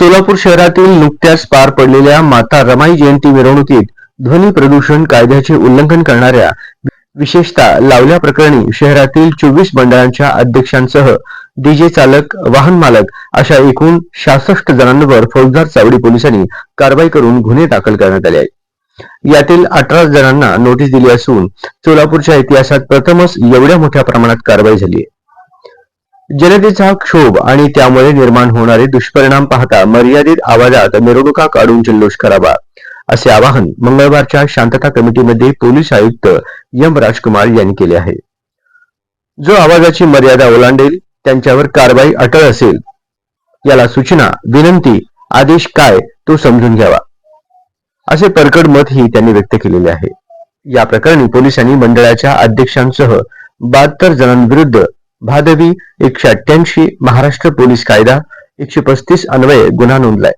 सोलापूर शहरातील नुकत्याच पार पडलेल्या माता रमाई जयंती मिरवणुकीत ध्वनी प्रदूषण कायद्याचे उल्लंघन करणाऱ्या विशेषतः लावल्या प्रकरणी शहरातील चोवीस मंडळांच्या अध्यक्षांसह डीजे चालक वाहन मालक अशा एकूण सहासष्ट जणांवर फौजदार चावडी पोलिसांनी कारवाई करून गुन्हे दाखल करण्यात आले आहेत. यातील अठरा जणांना नोटीस दिली असून सोलापूरच्या इतिहासात प्रथमच एवढ्या मोठ्या प्रमाणात कारवाई झाली आहे. जनतेचा क्षोभ आणि त्यामुळे निर्माण होणारे दुष्परिणाम पाहता मर्यादित आवाजात मिरवणुका काढून जल्लोष करावा असे आवाहन मंगळवारच्या शांतता कमिटीमध्ये पोलीस आयुक्त एम राजकुमार यांनी केले आहे. जो आवाजाची मर्यादा ओलांडेल त्यांच्यावर कारवाई अटळ असेल याला सूचना विनंती आदेश काय तो समजून घ्यावा. असे परकड मतही त्यांनी व्यक्त केलेले आहे. या प्रकरणी पोलिसांनी मंडळाच्या अध्यक्षांसह बहात्तर जणांविरुद्ध भादवी एकशे अठ्ठ्याऐंशी महाराष्ट्र पोलीस कायदा एकशे पस्तीस अन्वये गुन्हा नोंदलाय.